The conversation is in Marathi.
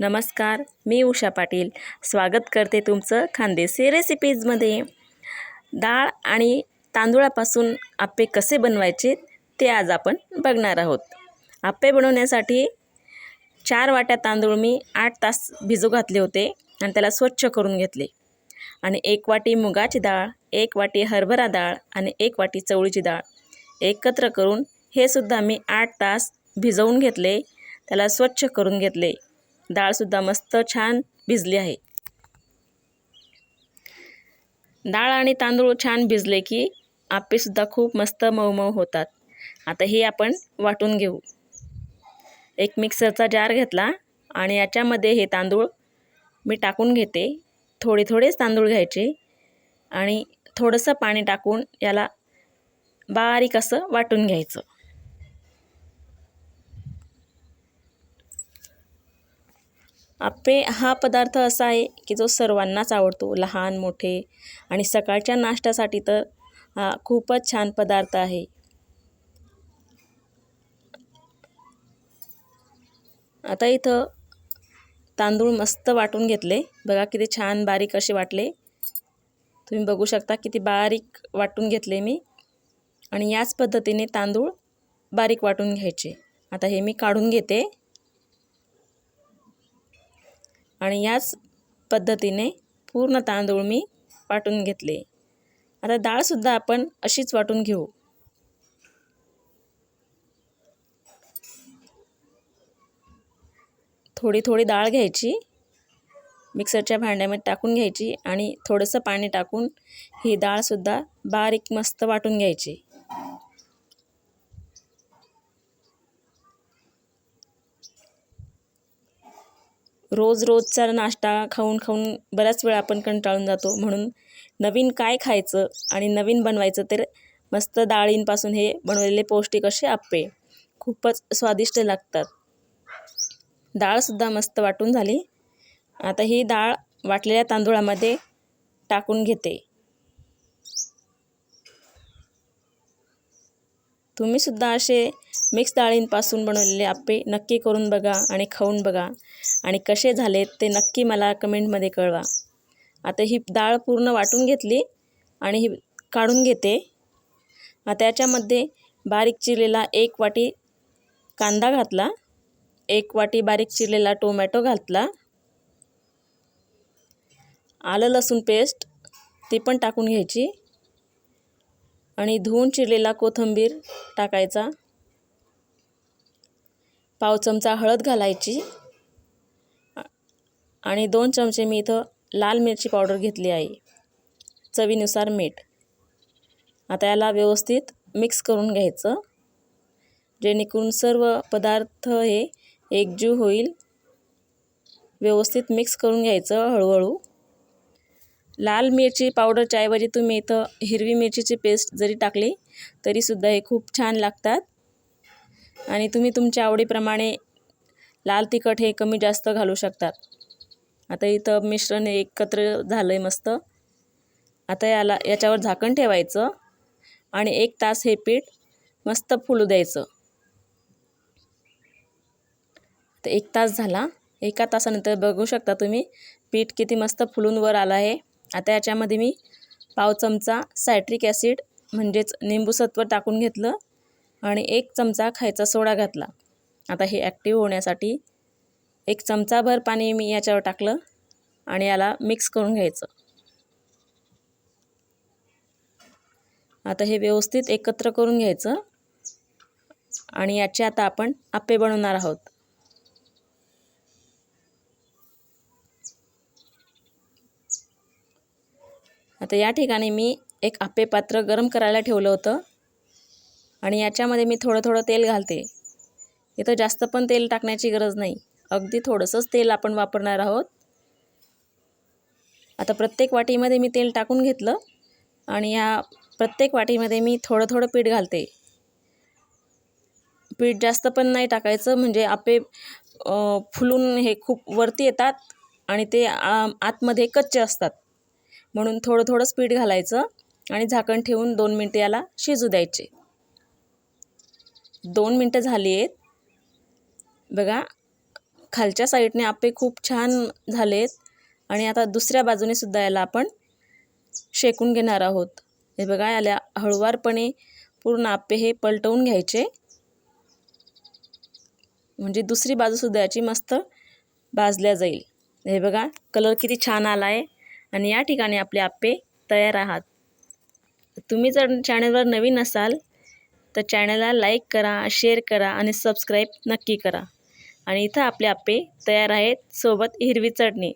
नमस्कार मी उषा पाटील. स्वागत करते तुमचं खानदेसी रेसिपीजमध्ये डाळ आणि तांदूळापासून आप्पे कसे बनवायचे ते आज आपण बघणार आहोत. आप्पे बनवण्यासाठी चार वाट्या तांदूळ मी आठ तास भिजू घातले होते आणि त्याला स्वच्छ करून घेतले. आणि एक वाटी मुगाची डाळ एक वाटी हरभरा डाळ आणि एक वाटी चवळीची डाळ एकत्र करून हे सुद्धा मी आठ तास भिजवून घेतले. त्याला स्वच्छ करून घेतले. डाळसुद्धा मस्त छान भिजली आहे. डाळ आणि तांदूळ छान भिजले की आप्पेसुद्धा खूप मस्त मऊ मऊ होतात. आता हे आपण वाटून घेऊ. एक मिक्सरचा जार घेतला आणि याच्यामध्ये हे तांदूळ मी टाकून घेते. थोडे थोडेच तांदूळ घ्यायचे आणि थोडंसं पाणी टाकून याला बारीक असं वाटून घ्यायचं. आपे हा पदार्थ असा आहे की जो सर्वांनाच आवडतो लहान मोठे. आणि सकाळच्या नाश्त्यासाठी तर हा खूपच छान पदार्थ आहे. आता इथं तांदूळ मस्त वाटून घेतले. बघा किती छान बारीक असे वाटले. तुम्ही बघू शकता किती बारीक वाटून घेतले मी. आणि याच पद्धतीने तांदूळ बारीक वाटून घ्यायचे. आता हे मी काढून घेते. आणि याच पद्धतीने पूर्ण तांदूळ मी वाटून घेतले. आता डाळसुद्धा आपण अशीच वाटून घेऊ. थोडी थोडी डाळ घ्यायची मिक्सरच्या भांड्यामध्ये टाकून घ्यायची आणि थोडंसं पाणी टाकून ही डाळसुद्धा बारीक मस्त वाटून घ्यायची. रोज रोजचा नाश्ता खाऊन खाऊन बऱ्याच वेळा आपण कंटाळून जातो. म्हणून नवीन काय खायचं आणि नवीन बनवायचं तर मस्त डाळींपासून हे बनवलेले पौष्टिक असे आप्पे खूपच स्वादिष्ट लागतात. डाळसुद्धा मस्त वाटून झाली. आता ही डाळ वाटलेल्या तांदूळामध्ये टाकून घेते. तुम्हीसुद्धा असे मिक्स डाळींपासून बनवलेले आप्पे नक्की करून बघा आणि खाऊन बघा. आणि कसे झाले ते नक्की मला कमेंटमध्ये कळवा. आता ही डाळ पूर्ण वाटून घेतली आणि ही काढून घेते. आता याच्यामध्ये बारीक चिरलेला एक वाटी कांदा घातला. एक वाटी बारीक चिरलेला टोमॅटो घातला. आलं लसूण पेस्ट ती पण टाकून घ्यायची. आणि धुवून चिरलेला कोथिंबीर टाकायचा. पाव चमचा हळद घालायची. आणि दोन चमचे मी इथं लाल मिरची पावडर घेतली आहे. चवीनुसार मीठ. आता याला व्यवस्थित मिक्स करून घ्यायचं. जेणेकरून सर्व पदार्थ हे एकजीव होईल. व्यवस्थित मिक्स करून घ्यायचं हळूहळू. लाल मिरची पावडरच्या ऐवजी तुम्ही इथं हिरवी मिरचीची पेस्ट जरी टाकली तरीसुद्धा हे खूप छान लागतात. आणि तुम्ही तुमच्या आवडीप्रमाणे लाल तिखट हे कमी जास्त घालू शकतात. आता इथं मिश्रण एकत्र झालं आहे मस्त. आता याला याच्यावर झाकण ठेवायचं आणि एक तास हे पीठ मस्त फुलू द्यायचं. तर एक तास झाला. एका तासानंतर बघू शकता तुम्ही पीठ किती मस्त फुलून वर आलं आहे. आता याच्यामध्ये मी पाव चमचा सायट्रिक ॲसिड म्हणजेच निंबूसत्व टाकून घेतलं आणि एक चमचा खायचा सोडा घातला. आता हे ॲक्टिव्ह होण्यासाठी एक चमचाभर पाणी मी याच्यावर टाकलं आणि याला मिक्स करून घ्यायचं. आता हे व्यवस्थित एकत्र करून घ्यायचं आणि याचे आता आपण आप्पे बनवणार आहोत. आता या ठिकाणी मी एक आप्पे पात्र गरम करायला ठेवलं होतं. आणि याच्यामध्ये मी थोडं थोडं तेल घालते. इथं जास्त पण तेल टाकण्याची गरज नाही. अगदी थोडंसंच तेल आपण वापरणार आहोत. आता प्रत्येक वाटीमध्ये मी तेल टाकून घेतलं. आणि या प्रत्येक वाटीमध्ये मी थोडं थोडं पीठ घालते. पीठ जास्त पण नाही टाकायचं म्हणजे आपे फुलून हे खूप वरती येतात आणि ते आतमध्ये कच्चे असतात. म्हणून थोडं थोडंच पीठ घालायचं आणि झाकण ठेवून दोन मिनटं याला शिजू द्यायचे. दोन मिनटं झाली आहेत. बघा खालच्या साईडने आप्पे खूप छान झाले आहेत आणि आता दुसऱ्या बाजूने सुद्धा याला आपण शेकून घेणार आहोत. हे बघा याला हळुवारपणे पूर्ण आप्पे हे पलटवून घ्यायचे. म्हणजे दुसरी बाजूसुद्धा याची मस्त भाजल्या जाईल. हे बघा कलर किती छान आला आहे आणि या ठिकाणी आपले आप्पे तयार आहात. तुम्ही जर चॅनलवर नवीन असाल तर चॅनलला लाईक करा शेअर करा आणि सबस्क्राईब नक्की करा. आणि इथं आपले आप्पे तयार आहेत सोबत हिरवी चटणी.